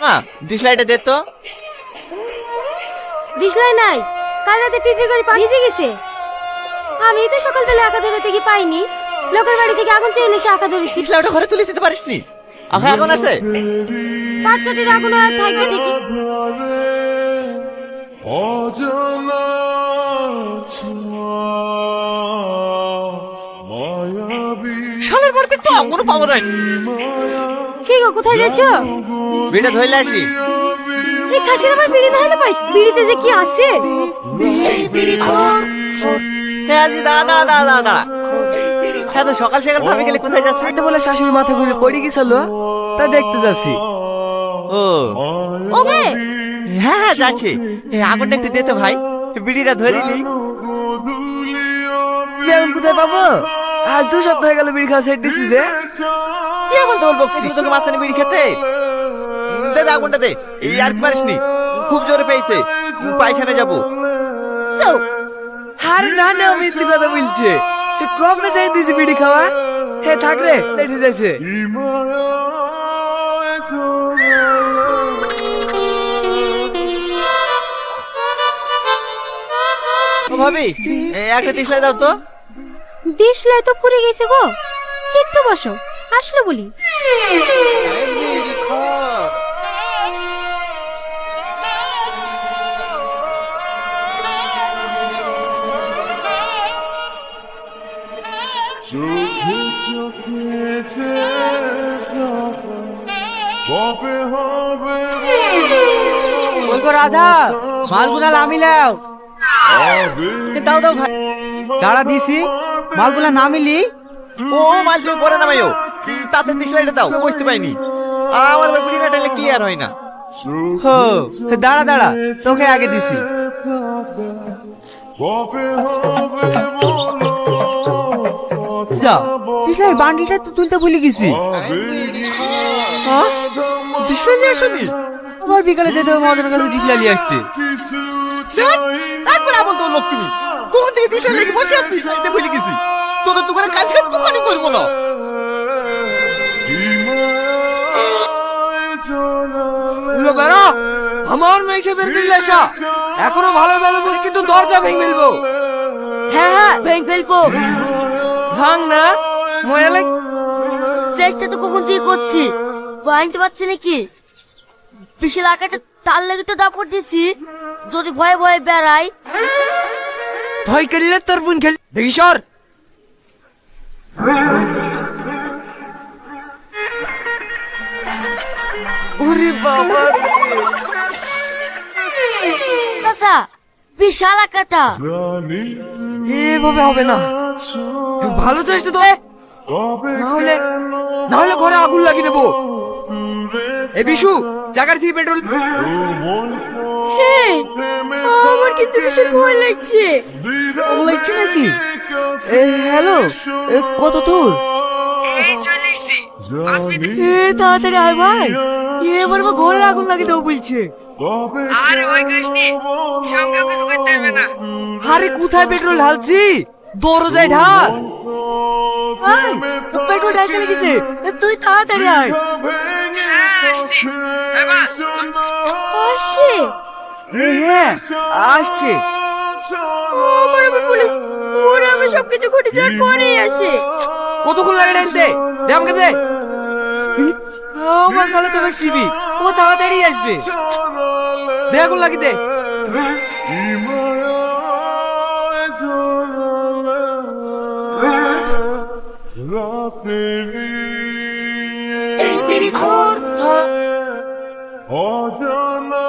মা ডিসলাইটা দে তো। দিশলাই নাই। কাল রাতে ফিফি করে পা ভিজে গেছে। আমি তো সকালবেলা আঁকা ধরাতে গিয়ে পাইনি। লোকের বাড়ি থেকে আগুন চেয়ে এসে আঁকা ধরেছি। ডিসলাইটা ঘরে তুলে দিতে পারিস নি আহা এখন আছে। পাটকাটির আগুন আর থাকবে ঠিকই। অজানা ছোঁয়া মায়াবী শালের বাড়িতে একটু আগুনও পাওয়া যায়। কি গো কোথায় যাচ্ছ? বিটা ধইলে আসি। এই খাসির আমার বিড়ি হলে পাই? বিড়িতে যে কি আছে? হ্যাঁ আজি দাঁড়া দাঁড়া দাঁড়া দাঁড়া দাঁড়া। হ্যাঁ তো সকাল সকাল ভাবি গেলে কোথায় যাচ্ছি? এটা বলে শাশুড়ি মাথা ঘুরে পড়ে গেছিল তা দেখতে যাচ্ছি। ও। ওকে হ্যাঁ হ্যাঁ যাচ্ছি। আগুনটা একটু দে তো ভাই। বিড়িটা ধরিলি। কোথায় পাবো? আজ দু সপ্তাহ হয়ে গেল বিড়ি খাওয়া সেট দিছি যে। কি এমন তোর বকছি তোকে মাসানি বিড়ি খেতে। দে দে আগুনটা দে এই আর পারিস নি খুব জোরে পেয়েছে। পায়খানে যাব। আরে না না মিথ্যে কথা বলছে। কম না চাই দিছি বিড়ি খাওয়া? হে থাক রে লেট হয়ে ও ভাবি একটা দিশলাই দাও তো। দিশলাই তো পুড়ে গেছে গো। একটু বসো আসলো বলি। চোখে চোখে কবে হবে ওই গো রাধা মালগুলা নামিলাও দাও দাও ভাই। দাঁড়া দিছি। মালগুলা নামিলি ও মাছ তুমি না নামাইও। তাতে দিশলাইটা দাও বুঝতে পাইনি আমার বিড়ি না টাইলে ক্লিয়ার হয় না। হো দাঁড়া দাঁড়া তোকে আগে দিছি। যা পিছলে বান্ডিলটা তো তুলতে ভুলে গেছি। হ্যাঁ? দিশলাই নিয়ে আসনি? আবার বিকালে যেতে হবে মদনের কাছে ডিসলা নিয়ে আসতে। একবার আমল তোর লোক তুমি। কোন লেগে বসে আসছিস এটা ভুলে গেছি। তোদের দোকানে কাজ করে দোকানই করব না। লো আমার মেয়েকে বের দিলে আসা। এখনও ভালো ভালো বল কিন্তু দরজা ভেঙে ফেলব। হ্যাঁ হ্যাঁ ভেঙে ফেলব। ভাঙ না মনে চেষ্টা তো কখন থেকে করছি। ভাঙতে পারছি নাকি? বিশাল আকারটা তার লেগে তো দাপড় দিছি যদি ভয়ে ভয়ে বেড়াই। ভয় করলে তোর বোন খেল দেখি সর। ওরে বাবা। চাচা বিশাল আকারটা। এভাবে হবে না। ভালো চেষ্টা তো না হলে না হলে ঘরে আগুন লাগিয়ে দেবো। এ বিশু জাগার থেকে পেট্রোল আমার কিন্তু ভীষণ ভয় লাগছে। লাগছে নাকি? হ্যালো কত দূর? এ তাড়াতাড়ি আয় ভাই। এবার বা ঘরে আগুন লাগিয়ে দেবো বলছে। আরে ওই কৃষ্ণি সঙ্গে কিছু করতে পারবে না। আরে কোথায় পেট্রোল ঢালছি? দরজায় ঢাল। পেট্রোল ঢালতে লেগেছে। তুই তাড়াতাড়ি আয়। আসছে? এ, হ্যাঁ আসছে। আমার আবার বলে ওরা আমার সবকিছু ঘটে যাওয়ার পরেই আসে। কতক্ষণ লাগে ডানতে দে আমাকে দে। আমার খালে তো সিবি ও তাড়াতাড়ি আসবে। দে আগুন লাগি দে। অজানা